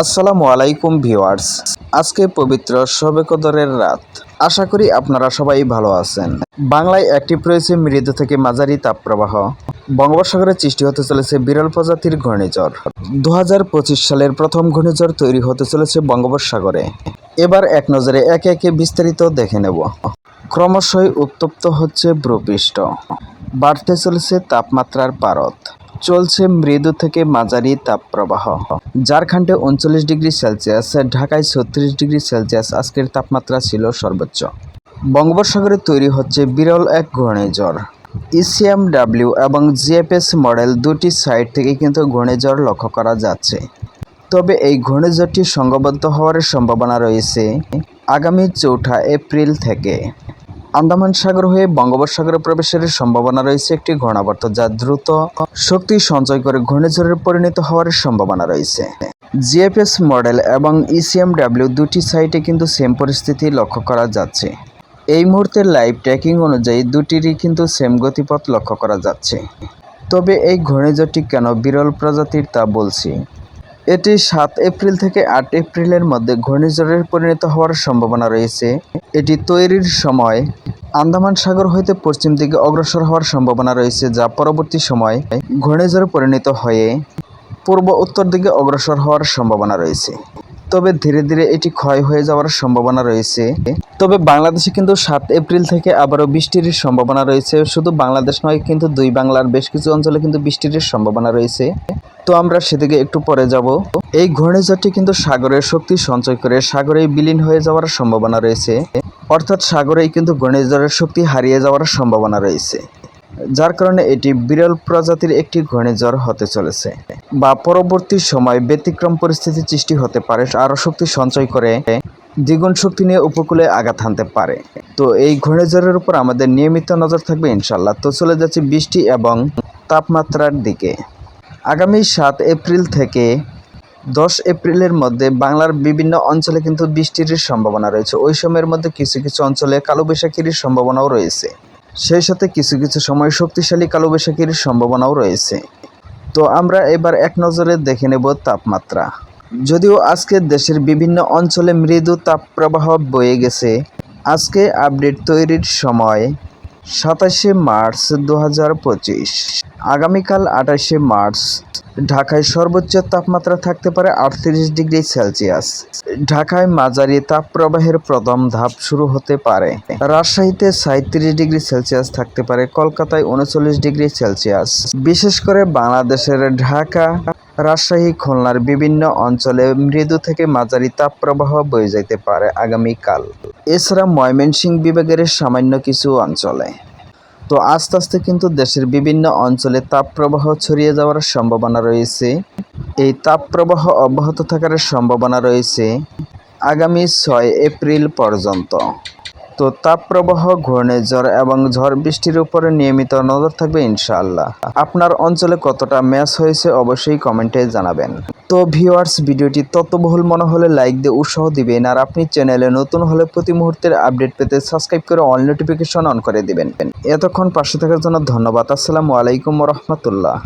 আসসালামু আলাইকুম ভিউয়ার্স। আজকে পবিত্র শবে কদরের রাত। আশা করি আপনারা সবাই ভালো আছেন। বাংলায় অ্যাক্টিভ রয়েছে মৃদু থেকে মাঝারি তাপপ্রবাহ। বঙ্গোপসাগরে সৃষ্টি হতে চলেছে বিরল প্রজাতির ঘূর্ণিঝড়। দু হাজার পঁচিশ সালের প্রথম ঘূর্ণিঝড় তৈরি হতে চলেছে বঙ্গোপসাগরে। এবার এক নজরে একে একে বিস্তারিত দেখে নেব। ক্রমশই উত্তপ্ত হচ্ছে ভূপৃষ্ঠ। বাড়তে চলেছে তাপমাত্রার পারদ। চলছে মৃদু থেকে মাঝারি তাপপ্রবাহ। ঝাড়খণ্ডে উনচল্লিশ ডিগ্রি সেলসিয়াস, ঢাকায় ছত্রিশ ডিগ্রি সেলসিয়াস, আজকের তাপমাত্রা ছিল সর্বোচ্চ। বঙ্গোপসাগরে তৈরি হচ্ছে বিরল এক ঘূর্ণিঝড়। ইসিএম ডাব্লিউ এবং জিএফএস মডেল দুটি সাইড থেকে কিন্তু ঘূর্ণিঝড় লক্ষ্য করা যাচ্ছে। তবে এই ঘূর্ণিঝড়টি সংঘবদ্ধ হওয়ার সম্ভাবনা রয়েছে আগামী চৌঠা এপ্রিল থেকে। আন্দামান সাগর হয়ে বঙ্গোপসাগরে প্রবেশের সম্ভাবনা রয়েছে একটি ঘূর্ণাবর্ত যা দ্রুত শক্তি সঞ্চয় করে ঘূর্ণিঝড়ে পরিণত হওয়ার সম্ভাবনা রয়েছে। জিএফএস মডেল এবং ইসিএমডাব্লিউ দুটি সাইটে কিন্তু সেম পরিস্থিতি লক্ষ্য করা যাচ্ছে। এই মুহূর্তে লাইভ ট্র্যাকিং অনুযায়ী দুটিরই কিন্তু সেম গতিপথ লক্ষ্য করা যাচ্ছে। তবে এই ঘূর্ণিঝড়টি কেন বিরল প্রজাতির তা বলছি। এটি সাত এপ্রিল থেকে আট এপ্রিলের মধ্যে ঘূর্ণিঝড়ের পরিণত হওয়ার সম্ভাবনা রয়েছে। এটি তৈরির সময় আন্দামান সাগর হইতে পশ্চিম দিকে অগ্রসর হওয়ার সম্ভাবনা রয়েছে, যা পরবর্তী সময় ঘূর্ণিঝড়ে পরিণত হয়ে পূর্ব উত্তর দিকে অগ্রসর হওয়ার সম্ভাবনা রয়েছে। তবে ধীরে ধীরে এটি ক্ষয় হয়ে যাওয়ার সম্ভাবনা রয়েছে। তবে বাংলাদেশে কিন্তু সাত এপ্রিল থেকে আবারও বৃষ্টির সম্ভাবনা রয়েছে। শুধু বাংলাদেশ নয়, কিন্তু দুই বাংলার বেশ কিছু অঞ্চলে কিন্তু বৃষ্টির সম্ভাবনা রয়েছে। তো আমরা সেদিকে একটু পরে যাব। এই ঘূর্ণিঝড়টি কিন্তু সাগরের শক্তি সঞ্চয় করে সাগরে বিলীন হয়ে যাওয়ার সম্ভাবনা রয়েছে। অর্থাৎ সাগরেই কিন্তু ঘূর্ণিঝড়ের শক্তি হারিয়ে যাওয়ার সম্ভাবনা রয়েছে। যার কারণে এটি বিরল প্রজাতির একটি ঘূর্ণিঝড় হতে চলেছে। বা পরবর্তী সময় ব্যতিক্রম পরিস্থিতি সৃষ্টি হতে পারে, আরও শক্তি সঞ্চয় করে দ্বিগুণ শক্তি নিয়ে উপকূলে আঘাত হানতে পারে। তো এই ঘূর্ণিঝড়ের উপর আমাদের নিয়মিত নজর থাকবে ইনশাল্লাহ তো চলে যাচ্ছে বৃষ্টি এবং তাপমাত্রার দিকে। আগামী সাত এপ্রিল থেকে দশ এপ্রিলের মধ্যে বাংলার বিভিন্ন অঞ্চলে কিন্তু বৃষ্টির সম্ভাবনা রয়েছে। ওই সময়ের মধ্যে কিছু কিছু অঞ্চলে কালোবৈশাখীর সম্ভাবনাও রয়েছে। সেই সাথে কিছু কিছু সময় শক্তিশালী কালোবৈশাখীর সম্ভাবনাও রয়েছে। তো আমরা এবার এক নজরে দেখে নেব তাপমাত্রা। যদিও আজকে দেশের বিভিন্ন অঞ্চলে মৃদু তাপপ্রবাহ বয়ে গেছে, আজকে আপডেট তৈরির সময় সাতাশে মার্চ দু হাজার পঁচিশ। আগামীকাল আঠাশে মার্চ, ঢাকায় সর্বোচ্চ তাপমাত্রা থাকতে পারে আটত্রিশ ডিগ্রি সেলসিয়াস। ঢাকায় মাঝারি তাপপ্রবাহের প্রথম ধাপ শুরু হতে পারে। রাজশাহীতে সাঁত্রিশ ডিগ্রি সেলসিয়াস থাকতে পারে, কলকাতায় উনচল্লিশ ডিগ্রি সেলসিয়াস। বিশেষ করে বাংলাদেশের ঢাকা রাজশাহী, খুলনার বিভিন্ন অঞ্চলে মৃদু থেকে মাঝারি তাপপ্রবাহ বয়ে যেতে পারে আগামীকাল। এছাড়া ময়মনসিংহ বিভাগের সামান্য কিছু অঞ্চলে। তো আস্তে আস্তে কিন্তু দেশের বিভিন্ন অঞ্চলে তাপপ্রবাহ ছড়িয়ে যাওয়ার সম্ভাবনা রয়েছে। এই তাপপ্রবাহ অব্যাহত থাকার সম্ভাবনা রয়েছে আগামী ছয় এপ্রিল পর্যন্ত। তো তাপপ্রবাহ, ঘূর্ণিঝড় এবং ঝড় বৃষ্টির উপরে নিয়মিত নজর থাকবে ইনশাআল্লাহ। আপনার অঞ্চলে কতটা ম্যাচ হয়েছে অবশ্যই কমেন্টে জানাবেন। তো ভিউয়ার্স, ভিডিওটি ততবহুল মনে হলে লাইক দিয়ে উৎসাহ দিবেন আর আপনি চ্যানেলে নতুন হলে প্রতি মুহূর্তের আপডেট পেতে সাবস্ক্রাইব করে অল নোটিফিকেশন অন করে দিবেন। এতক্ষণ পাশে থাকার জন্য ধন্যবাদ। আসসালামু আলাইকুম রহমতুল্লাহ।